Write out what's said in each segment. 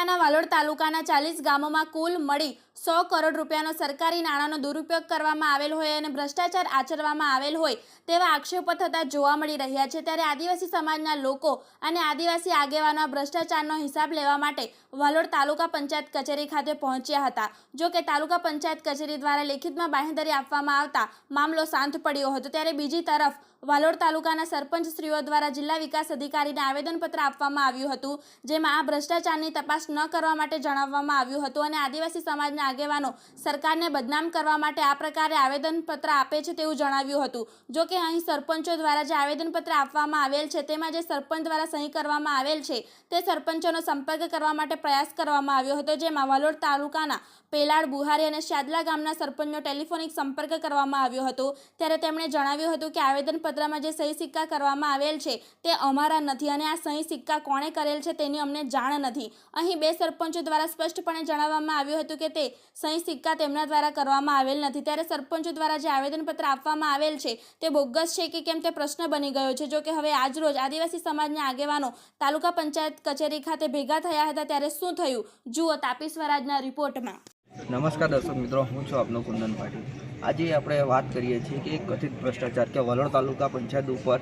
જિલ્લાના વાલોડ તાલુકાના ચાલીસ ગામોમાં કુલ મળી સો કરોડ રૂપિયાનો સરકારી નાણાંનો દુરુપયોગ કરવામાં આવેલ હોય અને ભ્રષ્ટાચાર આચરવામાં આવેલ હોય તેવા આક્ષેપો થતા જોવા મળી રહ્યા છે. ત્યારે આદિવાસી સમાજના લોકો અને આદિવાસી આગેવાનો ભ્રષ્ટાચારનો હિસાબ લેવા માટે વાલોડ તાલુકા પંચાયત કચેરી ખાતે પહોંચ્યા હતા. જો કે તાલુકા પંચાયત કચેરી દ્વારા લેખિતમાં બાંહેધરી આપવામાં આવતા મામલો શાંત પડ્યો હતો. ત્યારે બીજી તરફ વાલોડ તાલુકાના સરપંચ શ્રીઓ દ્વારા જિલ્લા વિકાસ અધિકારીને આવેદનપત્ર આપવામાં આવ્યું હતું, જેમાં આ ભ્રષ્ટાચારની તપાસ ન કરવા માટે જણાવવામાં આવ્યું હતું અને આદિવાસી સમાજના આગેવાનો સરકારને બદનામ કરવા માટે આ પ્રકારે આવેદનપત્ર આપે છે તેવું જણાવ્યું હતું. જો કે અહીં સરપંચો દ્વારા જે આવેદનપત્ર આપવામાં આવેલ છે, તેમાં જે સરપંચ દ્વારા સહી કરવામાં આવેલ છે, તે સરપંચોનો સંપર્ક કરવા માટે પ્રયાસ કરવામાં આવ્યો હતો, જેમાં વાલોડ તાલુકાના પેલાડ, બુહારી અને શાદલા ગામના સરપંચનો ટેલિફોનિક સંપર્ક કરવામાં આવ્યો હતો. ત્યારે તેમણે જણાવ્યું હતું કે આવેદનપત્રમાં જે સહી સિક્કા કરવામાં આવેલ છે તે અમારા નથી અને આ સહી સિક્કા કોણે કરેલ છે તેની અમને જાણ નથી. અહીં બે સરપંચો દ્વારા સ્પષ્ટપણે જણાવવામાં આવ્યું હતું કે તે સહી સિક્કા તેમના દ્વારા કરવામાં આવેલ નથી. ત્યારે સરપંચો દ્વારા જે આવેદનપત્ર આપવામાં આવેલ છે તે બોગસ છે કે કેમ તે પ્રશ્ન બની ગયો છે. જો કે હવે આજરોજ આદિવાસી સમાજના આગેવાનો તાલુકા પંચાયત કચેરી ખાતે ભેગા થયા હતા ત્યારે શું થયું? જુઓ તાપી સ્વરાજના રિપોર્ટમાં. નમસ્કાર દર્શક મિત્રો, હું છું આપનો કુંદન પાટીલ. આજે આપણે વાત કરીએ છીએ કે કથિત ભ્રષ્ટાચાર કે વલોડ તાલુકા પંચાયત ઉપર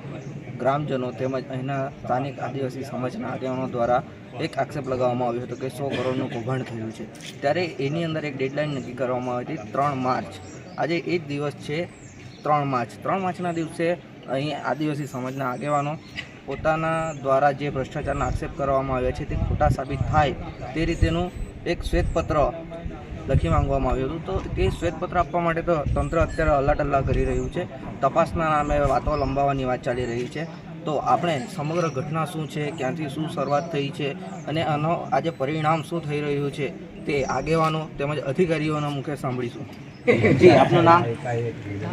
ગ્રામજનો તેમજ અહીંના સ્થાનિક આદિવાસી સમાજના આગેવાનો દ્વારા એક આક્ષેપ લગાવવામાં આવ્યો હતો કે સો કરોડનું કૌભાંડ થયું છે. ત્યારે એની અંદર એક ડેડલાઇન નક્કી કરવામાં આવી હતી, ત્રણ માર્ચ. આજે એ જ દિવસ છે, ત્રણ માર્ચ. ત્રણ માર્ચના દિવસે અહીં આદિવાસી સમાજના આગેવાનો પોતાના દ્વારા જે ભ્રષ્ટાચારના આક્ષેપ કરવામાં આવ્યા છે તે ખોટા સાબિત થાય તે રીતેનું એક શ્વેતપત્ર લખી માંગવામાં આવ્યું હતું. તો તે શ્વેતપત્ર આપવા માટે તો તંત્ર અત્યારે અલ્લાટલ્લા કરી રહ્યું છે. તપાસના નામે વાતો લંબાવવાની વાત ચાલી રહી છે. તો આપણે સમગ્ર ઘટના શું છે? ક્યાંથી શું શરૂઆત થઈ છે? અને આનો આજે પરિણામ શું થઈ રહ્યું છે તે આગેવાનો તેમજ અધિકારીઓના મુખે સાંભળીશું. જી આપનું નામ?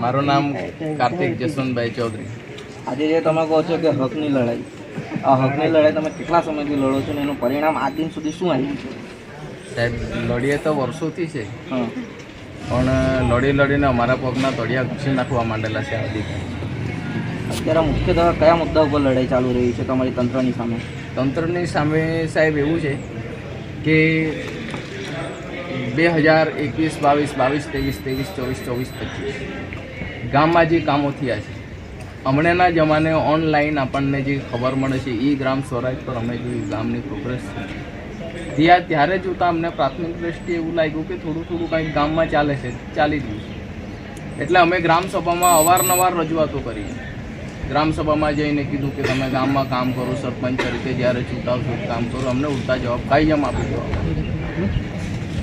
મારું નામ કાર્તિક જસવંતભાઈ ચૌધરી. આજે જે તમે કહો છો કે હકની લડાઈ. આ હકની લડાઈ તમે કેટલા સમયથી લડો છો ને એનું પરિણામ આ દિન સુધી શું આવ્યું છે? સાહેબ લડીએ તો વર્ષોથી છે. પણ લડી લડીને અમારા પગના તળિયા ઘૂસી નાખવા માંડેલા છે આ અત્યારે મુખ્યત્વે કયા મુદ્દા ઉપર લડાઈ ચાલુ રહી છે તમારી તંત્રની સામે? તંત્રની સામે સાહેબ એવું છે કે બે હજાર એકવીસ બાવીસ બાવીસ ત્રેવીસ ત્રેવીસ ચોવીસ ચોવીસ પચીસ. ગામમાં જે કામો થયા છે હમણાંના જમાને ઓનલાઈન આપણને જે ખબર મળે છે એ ગ્રામ સ્વરાજ પર અમે જોયું ગામની પ્રોગ્રેસ છે ત્યાં ત્યારે જોતાં અમને પ્રાથમિક દ્રષ્ટિએ એવું લાગ્યું કે થોડું થોડું કંઈક ગામમાં ચાલે છે, ચાલી રહ્યું છે. એટલે અમે ગ્રામસભામાં અવારનવાર રજૂઆતો કરી. ગ્રામસભામાં જઈને કીધું કે તમે ગામમાં કામ કરો, સરપંચ તરીકે જ્યારે ચૂંટાવ છો કામ કરો. અમને ઉલટા જવાબ કાયમ આપી દો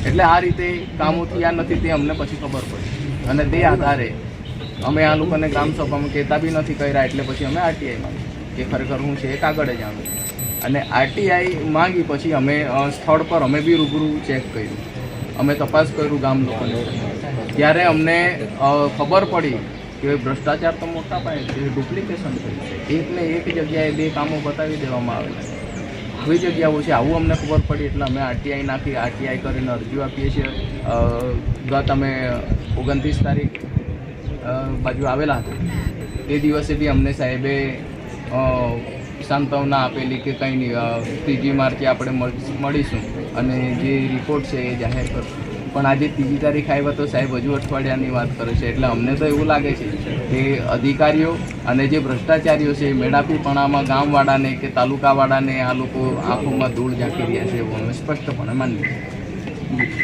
એટલે આ રીતે કામો થયા નથી તે અમને પછી ખબર પડી. અને તે આધારે અમે આ લોકોને ગ્રામસભામાં કહેતા બી નથી કર્યા, એટલે પછી અમે આરટીઆઈમાં કે ખરેખર હું છે એ કાગળે જાણું છું. અને આરટીઆઈ માંગી પછી અમે સ્થળ પર અમે બી રૂબરૂ ચેક કર્યું. અમે તપાસ કર્યું ગામ લોકોને. ત્યારે અમને ખબર પડી કે ભ્રષ્ટાચાર તો મોટા પાયે છે ડુપ્લિકેશન થયું છે. એક એક જગ્યાએ બે કામો બતાવી દેવામાં આવેલા છે. કોઈ જગ્યાઓ છે, આવું અમને ખબર પડી એટલે અમે આરટીઆઈ નાખી આરટીઆઈ કરીને અરજીઓ આપીએ છીએ. ગત અમે ઓગણત્રીસ તારીખ બાજુ આવેલા હતા. તે દિવસે બી અમને સાહેબે સાંત્વના આપેલી કે કંઈ નહીં ત્રીજી માર્ચે આપણે મળ- મળીશું અને જે રિપોર્ટ છે એ જાહેર કરશું પણ આજે ત્રીજી તારીખ આવ્યા તો સાહેબ હજુ અઠવાડિયાની વાત કરે છે એટલે અમને તો એવું લાગે છે કે અધિકારીઓ અને જે ભ્રષ્ટાચારીઓ છે મેળાપીપણામાં ગામવાળાને કે તાલુકાવાળાને આ લોકો આંખોમાં ધૂળ ઝાંકી રહ્યા છે એવું અમે સ્પષ્ટપણે માનીએ છીએ.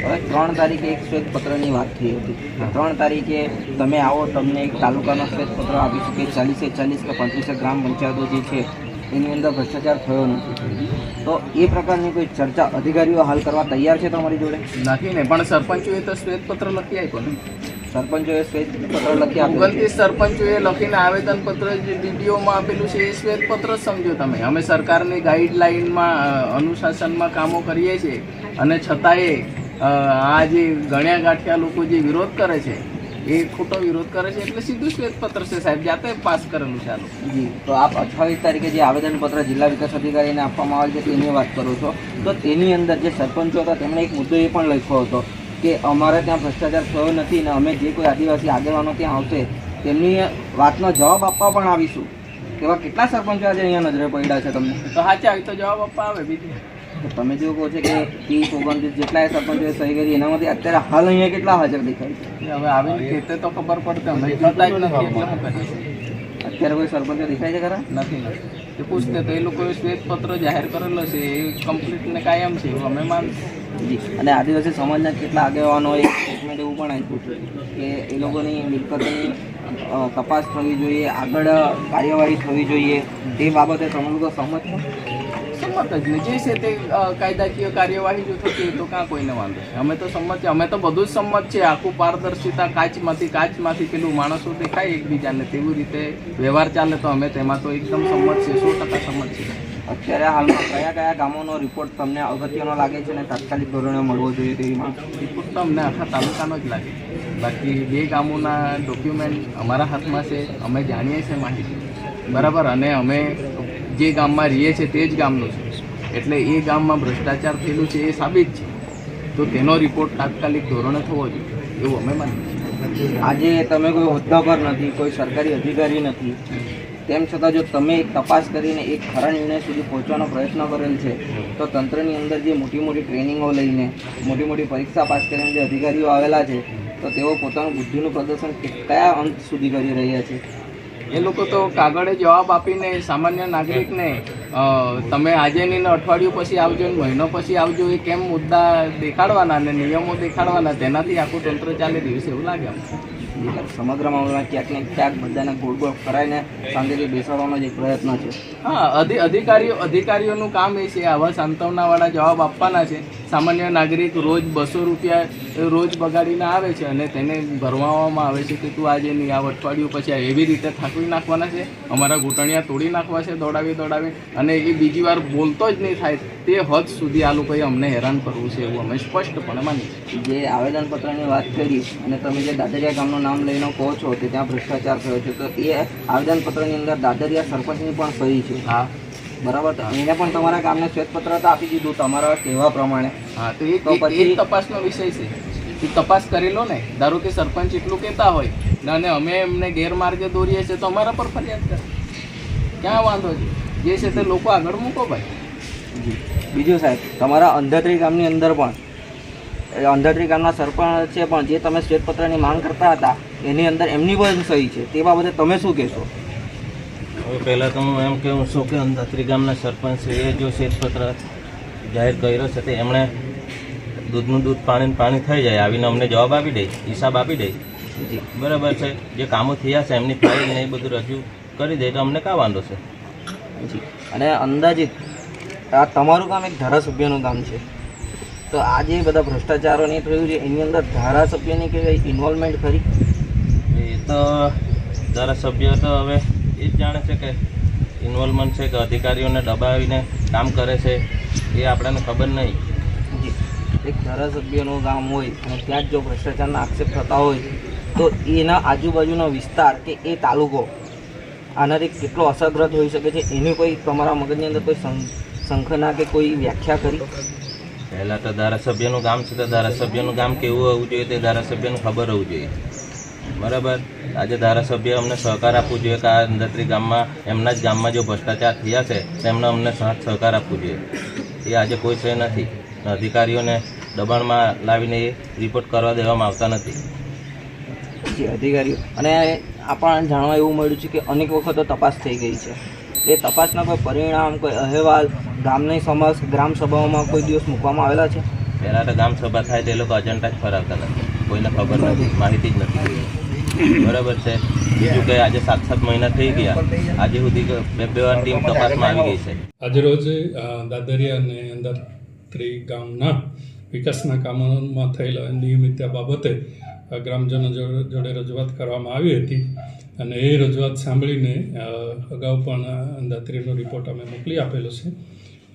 હવે ત્રણ તારીખે એક શ્વેતપત્રની વાત થઈ હતી. ત્રણ તારીખે તમે આવો તમને એક તાલુકાનો શ્વેતપત્ર આપીશું કે ચાલીસે ચાલીસ કે પંચવીસે ગ્રામ પંચાયતો જે છે એની અંદર ભ્રષ્ટાચાર થયો નથી. તો એ પ્રકારની કોઈ ચર્ચા અધિકારીઓ હાલ કરવા તૈયાર છે તમારી જોડે? નથી ને પણ સરપંચોએ તો શ્વેતપત્ર લખી આપ્યો ને. સરપંચોએ શ્વેતપત્ર લખી આપ્યું સરપંચોએ લખીને આવેદનપત્ર જે ડીડીઓમાં આપેલું છે એ શ્વેતપત્ર સમજો તમે. અમે સરકારની ગાઈડલાઇનમાં અનુશાસનમાં કામો કરીએ છીએ. અને છતાંય આ જે ગણ્યા ગાંઠિયા લોકો જે વિરોધ કરે છે એ ખોટો વિરોધ કરે છે એટલે સીધું શ્વેતપત્ર છે સાહેબ જાતે પાસ કરેલું છે જી તો આપ અઠ્ઠાવીસ તારીખે જે આવેદનપત્ર જિલ્લા વિકાસ અધિકારીને આપવામાં આવેલ છે તેની વાત કરો છો. તો તેની અંદર જે સરપંચો હતા તેમણે એક મુદ્દો એ પણ લખ્યો હતો કે અમારે ત્યાં ભ્રષ્ટાચાર થયો નથી ને અમે જે કોઈ આદિવાસી આગેવાનો ત્યાં આવશે તેમની વાતનો જવાબ આપવા પણ આવીશું. એવા કેટલા સરપંચો આજે અહીંયા નજરે પડ્યા છે તમને? તો સાચા તો જવાબ આપવા આવે બીજું. તમે જો કહો છો કે ત્રીસ ઓગણત્રીસ જેટલા સરપંચોએ સહી કરી એનામાંથી અત્યારે હાલ અહીંયા કેટલા હાજર દેખાય છે? હવે આવીને કહેતે તો ખબર પડતે અમે એટલે અત્યારે કોઈ સરપંચો દેખાય છે ખરા? નથી. એ પૂછતે તો એ લોકોએ શ્વેતપત્ર જાહેર કરેલો છે એ કમ્પ્લીટ ને કાયમ છે એવું અમે માનીએ જી. અને આદિવાસી સમાજના કેટલા આગેવાનો એક સ્ટેટમેન્ટ એવું પણ આપ્યું કે એ લોકોની મિલકતની તપાસ થવી જોઈએ આગળ કાર્યવાહી થવી જોઈએ. તે બાબતે તમે લોકો સહમત છો? સંમત જ જે છે તે કાયદાકીય કાર્યવાહી જો થતી હોય તો કાં કોઈને વાંધો છે અમે તો સંમત છે અમે તો બધું જ સંમત છે આખું પારદર્શિતા કાચમાંથી કાચમાંથી પેલું માણસો દેખાય એકબીજાને તેવી રીતે વ્યવહાર ચાલે તો અમે તેમાં તો એકદમ સંમત છે સો ટકા સંમત છે અત્યારે હાલમાં કયા કયા ગામોનો રિપોર્ટ તમને અગત્યનો લાગે છે અને તાત્કાલિક ધોરણે મળવો જોઈએ તેવીમાં રિપોર્ટ તો અમને આખા તાલુકાનો જ લાગે. બાકી બે ગામોના ડોક્યુમેન્ટ અમારા હાથમાં છે. અમે જાણીએ છીએ માહિતી. બરાબર? અને અમે જે ગામમાં રહીએ છીએ તે જ ગામનું છે. એટલે એ ગામમાં ભ્રષ્ટાચાર થયેલું છે એ સાબિત છે. તો તેનો રિપોર્ટ તાત્કાલિક ધોરણે થવો જોઈએ, એવું અમે માનીએ આજે તમે કોઈ હોદ્દા પર નથી, કોઈ સરકારી અધિકારી નથી, તેમ છતાં જો તમે તપાસ કરીને એક ખરા નિર્ણય સુધી પહોંચવાનો પ્રયત્ન કરેલ છે, તો તંત્રની અંદર જે મોટી મોટી ટ્રેનિંગો લઈને, મોટી મોટી પરીક્ષા પાસ કરીને જે અધિકારીઓ આવેલા છે, તો તેઓ પોતાનું બુદ્ધિનું પ્રદર્શન કયા અંત સુધી કરી રહ્યા છે? એ લોકો તો કાગળે જવાબ આપીને સામાન્ય નાગરિકને તમે આજે નહીં ને અઠવાડિયું પછી આવજો ને મહિનો પછી આવજો એ કેમ મુદ્દા દેખાડવાના ને નિયમો દેખાડવાના? તેનાથી આખું તંત્ર ચાલી રહ્યું છે એવું લાગે સમગ્ર મામલામાં ક્યાંક ને ક્યાંક બધાને ગોળ ગોળ ફરાઈને શાંતિથી બેસાડવાનો જ પ્રયત્ન છે. હા અધિ અધિકારીઓ અધિકારીઓનું કામ એ છે. આવા સાંત્વનાવાળા જવાબ આપવાના છે. સામાન્ય નાગરિક રોજ બસો રૂપિયા રોજ બગાડીને આવે છે અને તેને ભરવામાં આવે છે કે તું આજે નહીં આ અઠવાડિયું પછી. એવી રીતે થાકવી નાખવાના છે? અમારા ઘૂંટણિયા તોડી નાખવા છે દોડાવી દોડાવી અને એ બીજી વાર બોલતો જ નહીં થાય તે હદ સુધી આ લોકોએ અમને હેરાન કરવું છે એવું અમે સ્પષ્ટપણે માની જે આવેદનપત્રની વાત કરી અને તમે જે દાદરિયા ગામનું નામ લઈને કહો છો કે ત્યાં ભ્રષ્ટાચાર થયો છે તો એ આવેદનપત્રની અંદર દાદરિયા સરપંચની પણ સહી છે. હા. બરાબર એને પણ તમારા ગામને શ્વેતપત્ર તો આપી દીધું તમારા કહેવા પ્રમાણે. હા તો એ પછી- તપાસનો વિષય છે. એ તપાસ કરી લો ને. ધારો કે સરપંચ એટલું કહેતા હોય ને અને અમે એમને ગેરમાર્ગે દોરીએ છીએ તો અમારા પર ફરિયાદ કરે. ક્યાં વાંધો છે? જે છે તે લોકો આગળ મૂકો ભાઈ. બીજું સાહેબ તમારા અંધાત્રી ગામની અંદર પણ અંધાત્રી ગામના સરપંચ છે પણ જે તમે શ્વેતપત્રની માંગ કરતા હતા એની અંદર એમની પણ સહી છે. તે બાબતે તમે શું કહેશો? હવે પહેલાં તો હું એમ કહું છું કે અંધાત્રી ગામના સરપંચ છે જો શ્વેતપત્ર જાહેર કર્યો છે તે એમણે દૂધનું દૂધ પાણીને પાણી થઈ જાય. આવીને અમને જવાબ આપી દે હિસાબ આપી દે. બરાબર છે? જે કામો થયા છે એમની ફાઇલ ને એ બધું રજૂ કરી દે તો અમને કાં વાંધો છે? અને અંદાજિત આ તમારું કામ એક ધારાસભ્યનું કામ છે. તો આ જે બધા ભ્રષ્ટાચારો નહીં થયું છે એની અંદર ધારાસભ્યની કે ઇન્વોલ્વમેન્ટ ખરી? એ તો ધારાસભ્ય તો હવે એ જ જાણે છે કે ઇન્વોલ્વમેન્ટ છે કે અધિકારીઓને દબાવીને કામ કરે છે એ આપણને ખબર નહીં. એક ધારાસભ્યનું ગામ હોય અને ત્યાં જ જો ભ્રષ્ટાચારના આક્ષેપ થતા હોય તો એના આજુબાજુનો વિસ્તાર કે એ તાલુકો આનાથી કેટલો અસરગ્રસ્ત હોઈ શકે છે એની કોઈ તમારા મગજની અંદર કોઈ શંખના કે કોઈ વ્યાખ્યા કરી? પહેલાં તો ધારાસભ્યનું ગામ છે તો ધારાસભ્યનું ગામ કેવું હોવું જોઈએ તે ધારાસભ્યને ખબર હોવું જોઈએ. બરાબર. આજે ધારાસભ્ય અમને સહકાર આપવું જોઈએ કે આ અંદરત્રી ગામમાં એમના જ ગામમાં જો ભ્રષ્ટાચાર થયા છે તેમને અમને સાથ સહકાર આપવું જોઈએ. એ આજે કોઈ છે નથી. અધિકારીઓને દબાણમાં લાવીને એ રિપોર્ટ કરવા દેવામાં આવતા નથી. અધિકારીઓ. અને આપણને જાણવા એવું મળ્યું છે કે અનેક વખતો તપાસ થઈ ગઈ છે. એ તપાસના કોઈ પરિણામ કોઈ અહેવાલ ગામની સમક્ષ ગ્રામ સભાઓમાં કોઈ દિવસ મૂકવામાં આવેલા છે? પહેલાં તો ગામ સભા થાય તો લોકો અજંટા જ ફરાવતા નથી. કોઈને ખબર નથી માહિતી જ નથી બરાબર છે? બીજું કે આજે સાત સાત મહિના થઈ ગયા. આજે સુધી બે બે વાર ટીમ તપાસમાં આવી ગઈ છે. અ, દાદરિયા અને અંદાત્રી ગામના વિકાસના કામોમાં થયેલા નિયમિત બાબતે ગ્રામજનો જોડે રજૂઆત કરવામાં આવી હતી. અને એ રજૂઆત સાંભળીને અગાઉ પણ અંદાત્રીનો રિપોર્ટ અમે મોકલી આપેલો છે.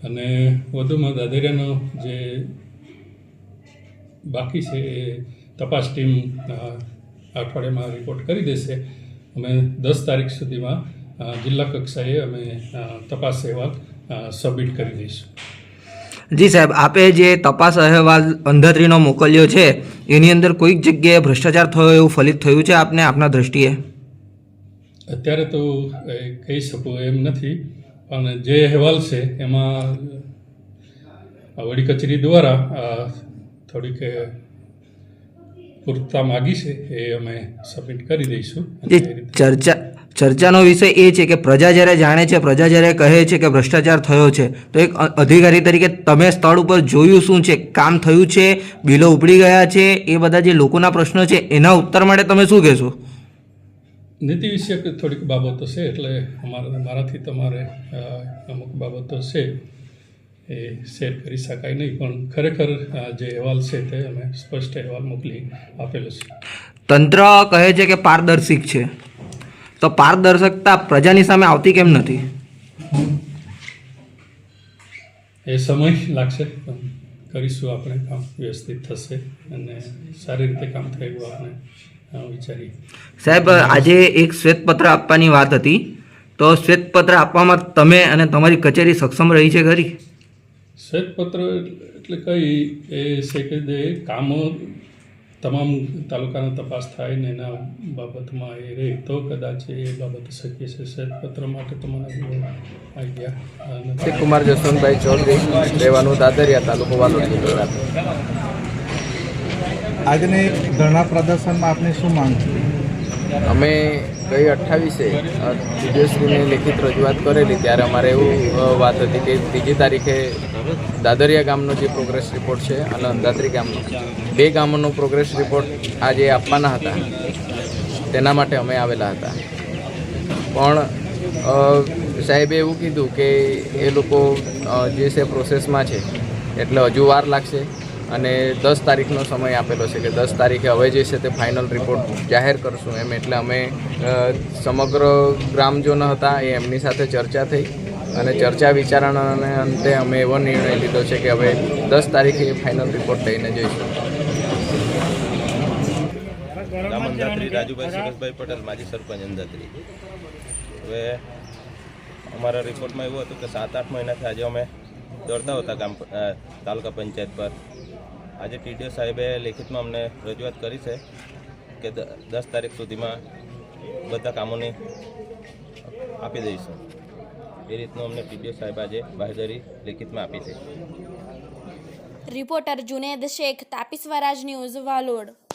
અને વધુમાં દાદરિયાનો જે બાકી છે એ તપાસ ટીમ અઠવાડિયામાં રિપોર્ટ કરી દેશે. અમે દસ તારીખ સુધીમાં જિલ્લા કક્ષાએ અમે તપાસ અહેવાલ સબમિટ કરી દઈશું. જી સાહેબ આપે જે તપાસ અહેવાલ અંધાત્રીનો મોકલ્યો છે એની અંદર કોઈક જગ્યાએ ભ્રષ્ટાચાર થયો એવું ફલિત થયું છે આપને આપના દ્રષ્ટિએ? અત્યારે તો કહી શકું એમ નથી પણ જે અહેવાલ છે એમાં વડી કચેરી દ્વારા થોડીક અ, પૂરતા માગી છે એ અમે સબમિટ કરી દઈશું. ચર્ચા ચર્ચાનો વિષય એ છે કે પ્રજા જ્યારે જાણે છે પ્રજા જ્યારે કહે છે કે ભ્રષ્ટાચાર થયો છે તો એક અધિકારી તરીકે તમે સ્થળ ઉપર જોયું શું છે કામ થયું છે બિલો ઉપડી ગયા છે એ બધા જે લોકોના પ્રશ્નો છે એના ઉત્તર માટે તમે શું કહેશો? નીતિ વિષયક થોડીક બાબતો છે એટલે અમારા મારાથી તમારે અમુક બાબતો છે. એ શેર કરી શકાય નહીં પણ ખરેખર જે અહેવાલ છે તે અમે સ્પષ્ટ અહેવાલ મોકલી આપેલો છે. તંત્ર કહે છે કે પારદર્શિક છે. તો પારદર્શકતા પ્રજાની સામે આવતી કેમ નથી? એ સમય લાગશે કરીશું આપણે કામ વ્યવસ્થિત થશે અને સારી રીતે કામ થયું આપણે વિચારી સાહેબ આજે એક શ્વેતપત્ર આપવાની વાત હતી. તો શ્વેતપત્ર આપવામાં તમે અને તમારી કચેરી સક્ષમ રહી છે ખરી? શ્વેતપત્ર એટલે કઈ એ છે કે જે કામો તમામ તાલુકાના તપાસ થાય ને એના બાબતમાં એ રહે તો કદાચ એ બાબત શક્ય છે. શ્વેતપત્ર માટે તો મને આઈડિયા નથી. કુમાર જસવંતભાઈ ચૌધરી રહેવાનું દાદરિયા તાલુકો વાલોડ આજની ધરણા પ્રદર્શનમાં આપને શું માંગ છે? અમે ગઈ અઠ્ઠાવીસે વિજયશ્રીને લેખિત રજૂઆત કરેલી ત્યારે અમારે એવું વાત હતી કે ત્રીજી તારીખે દાદરિયા ગામનો જે પ્રોગ્રેસ રિપોર્ટ છે અને અંધાત્રી ગામનો, બે ગામોનો પ્રોગ્રેસ રિપોર્ટ આજે આપવાના હતા. તેના માટે અમે આવેલા હતા. પણ સાહેબે એવું કીધું કે એ લોકો જે છે પ્રોસેસમાં છે, એટલે હજુ વાર લાગશે. અને દસ તારીખનો સમય આપેલો છે કે દસ તારીખે હવે જે છે તે ફાઇનલ રિપોર્ટ જાહેર કરશું એમ એટલે અમે સમગ્ર ગ્રામજનો હતા એ એમની સાથે ચર્ચા થઈ અને ચર્ચા વિચારણાને અંતે અમે એવો નિર્ણય લીધો છે કે હવે દસ તારીખે ફાઇનલ રિપોર્ટ લઈને જઈશું. રાજુભાઈ સુરેશભાઈ પટેલ, માજી સરપંચ અંધાત્રી હવે અમારા રિપોર્ટમાં એવું હતું કે સાત, આઠ મહિનાથી આજે અમે દોડતા હતા ગામ તાલુકા પંચાયત પર. આજે ટીડીઓ સાહેબે લેખિતમાં અમને રજૂઆત કરી છે કે દસ તારીખ સુધીમાં બધા કામોને આપી દઈશું. એ રીતનું અમને ટીડીઓ સાહેબ આજે બાહેધરી લેખિતમાં આપી છે. Reporter Juned Shaikh Tapi Swaraj news Valod.